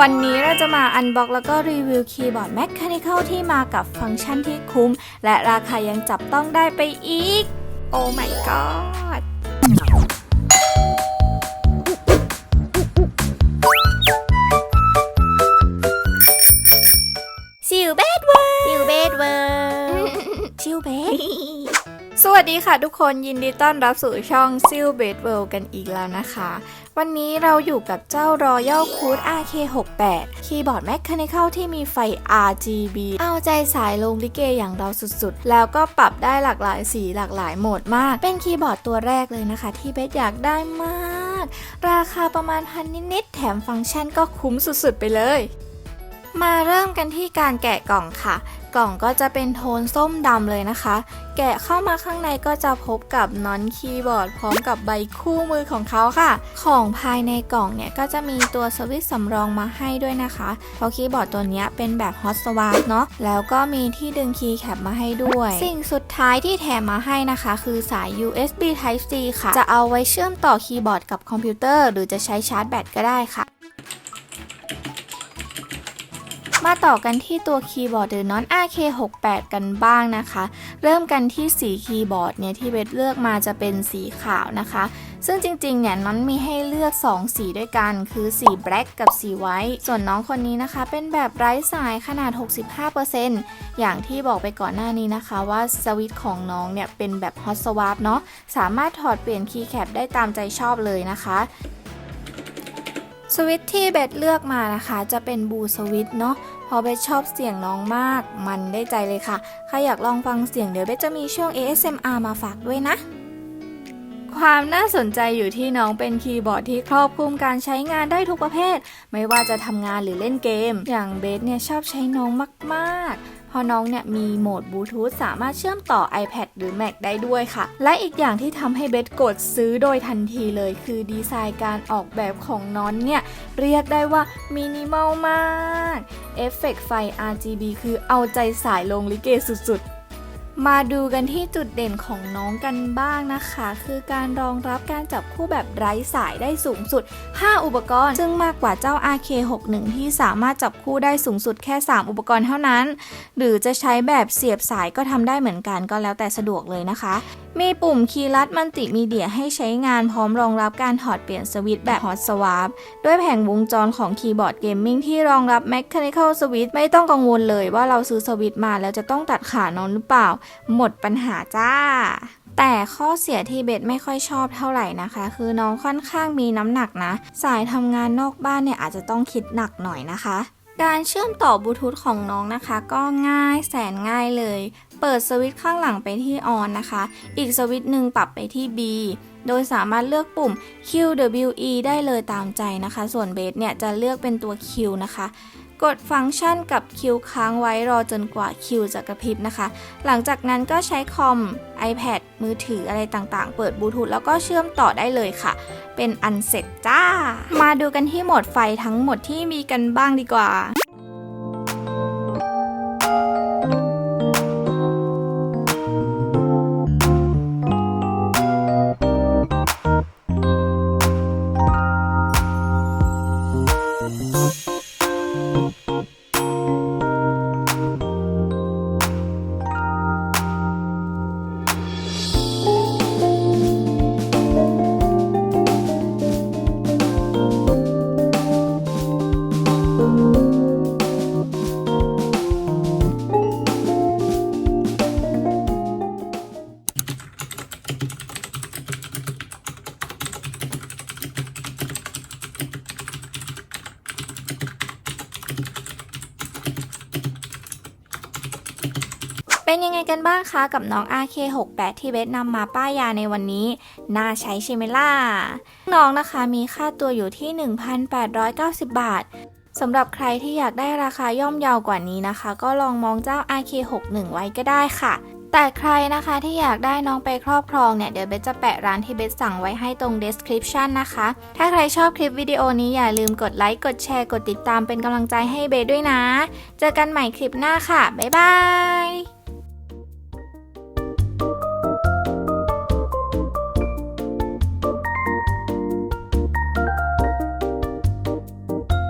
วันนี้เราจะมาอันบ็อกแล้วก็รีวิวคีย์บอร์ด Mechanical ที่มากับฟังก์ชันที่คุ้ม และราคายังจับต้องได้ไปอีก โอ้ my god ซิลเบดเวอร์ซิลเบดเวอร์ซิลเบด สวัสดีค่ะทุกคนยินดีต้อนรับสู่ช่องซิลเบดเวลกันอีกแล้วนะคะ วันนี้เราอยู่กับเจ้า Royal Coot RK68 คีย์บอร์ด Mechanical ที่มีไฟ RGB เอาใจสายลงลิเกอย่างเราสุดๆ แล้วก็ปรับได้หลากหลายสีหลากหลายโหมดมาก เป็นคีย์บอร์ดตัวแรกเลยนะคะ ที่เบสอยากได้มาก ราคาประมาณพันนิดๆแถมฟังก์ชันก็คุ้มสุดๆไปเลย มาเริ่มกันที่การแกะกล่องค่ะ กล่องก็จะเป็นโทนส้มดำเลยนะคะ แกะเข้ามาข้างในก็จะพบกับนอนคีย์บอร์ดพร้อมกับใบคู่มือของเขาค่ะ ของภายในกล่องเนี่ยก็จะมีตัวสวิตช์สำรองมาให้ด้วยนะคะ เพราะคีย์บอร์ดตัวนี้เป็นแบบฮอตสวาร์เนาะ แล้วก็มีที่ดึงคีย์แคปมาให้ด้วย สิ่งสุดท้ายที่แถมมาให้นะคะ คือสาย USB Type C ค่ะ จะเอาไว้เชื่อมต่อคีย์บอร์ดกับคอมพิวเตอร์ หรือจะใช้ชาร์จแบตก็ได้ค่ะ มาต่อกันที่ตัวคีย์บอร์ดหรือ Non RK68 กันบ้างนะคะ เริ่มกันที่สีคีย์บอร์ดเนี่ยที่เบสเลือกมาจะเป็นสีขาวนะคะ ซึ่งจริงๆเนี่ยน้อนมีให้เลือก 2 สีด้วยกัน คือสีแบล็กกับสีไวท์ส่วนน้องคนนี้นะคะ เป็นแบบไร้สายขนาด 65%อย่างที่บอกไปก่อนหน้านี้นะคะ ว่าสวิตช์ของน้องเนี่ยเป็นแบบฮอตสวาปเนาะสามารถถอดเปลี่ยนคีย์แคปได้ตามใจชอบเลยนะคะ สวิตที่เบสเลือกมานะคะ จะเป็นบูสวิตเนาะเพราะเบสชอบเสียงน้องมาก มันได้ใจเลยค่ะ ใครอยากลองฟังเสียงเดี๋ยวเบสจะมีช่วง ASMR มาฝากด้วยนะ ความน่าสนใจอยู่ที่น้องเป็นคีย์บอร์ดที่ครอบคลุมการใช้งานได้ทุกประเภท ไม่ว่าจะทำงานหรือเล่นเกม อย่างเบสเนี่ยชอบใช้น้องมากๆเพราะน้องเนี่ยมีโหมดบลูทูธสามารถเชื่อมต่อ iPad หรือ Mac ได้ด้วยค่ะ และอีกอย่างที่ทำให้เบสกดซื้อโดยทันทีเลย คือดีไซน์การออกแบบของน้อนเนี่ย เรียกได้ว่ามินิมอลมาก เอฟเฟกต์ไฟ RGB คือเอาใจสายลงลิเกสุดๆ มาดูกันที่จุดเด่นของน้องกันบ้างนะคะ คือการรองรับการจับคู่แบบไร้สายได้สูงสุด 5 อุปกรณ์ ซึ่งมากกว่าเจ้า RK61 ที่สามารถจับคู่ได้สูงสุดแค่ 3 อุปกรณ์เท่านั้น หรือจะใช้แบบเสียบสายก็ทำได้เหมือนกันก็แล้วแต่สะดวกเลยนะคะ มีปุ่มคีย์ลัดมัลติมีเดียให้ใช้งานพร้อมรองรับการถอดเปลี่ยนสวิตช์แบบฮอตสวาปด้วยแผงวงจรของคีย์บอร์ดเกมมิ่งที่รองรับ Mechanical Switch ไม่ต้องกังวลเลยว่าเราซื้อสวิตช์มาแล้วจะต้องตัดขาน้องหรือเปล่าหมดปัญหาจ้า แต่ข้อเสียที่เบสไม่ค่อยชอบเท่าไหร่นะคะ คือน้องค่อนข้างมีน้ำหนักนะ สายทำงานนอกบ้านเนี่ยอาจจะต้องคิดหนักหน่อยนะคะ การเชื่อมต่อบลูทูธของน้องนะคะ ก็ง่ายแสนง่ายเลย เปิดสวิตช์ข้างหลังไปที่ on นะคะ อีกสวิตช์หนึ่งปรับไปที่ B โดยสามารถเลือกปุ่ม QWE ได้เลยตามใจนะคะ ส่วนเบสเนี่ยจะเลือกเป็นตัว Q นะคะ กดฟังก์ชันกับคิวค้างไว้รอจนกว่าคิวจะกระพริบนะคะ หลังจากนั้นก็ใช้คอม iPad มือถืออะไรต่างๆ เปิดบลูทูธแล้วก็เชื่อมต่อได้เลยค่ะ เป็นอันเสร็จจ้า มาดูกันที่โหมดไฟทั้งหมดที่มีกันบ้างดีกว่า Música เป็นยังไงกันบ้างคะกับน้อง RK68 ที่เบสนำมาป้ายยาในวันนี้ น่าใช้ใช่ไหมล่ะ น้องนะคะมีค่าตัวอยู่ที่ 1,890 บาทสำหรับใครที่อยากได้ราคาย่อมเยาวกว่านี้นะคะ ก็ลองมองเจ้า RK61 ไว้ก็ได้ค่ะแต่ใครนะคะที่อยากได้น้องไปครอบครองเนี่ย เดี๋ยวเบสจะแปะร้านที่เบสสั่งไว้ให้ตรง description นะคะ ถ้าใครชอบคลิปวิดีโอนี้อย่าลืมกดไลค์ กดแชร์ กดติดตามเป็นกำลังใจให้เบสด้วยนะ เจอกันใหม่คลิปหน้าค่ะ บ๊ายบาย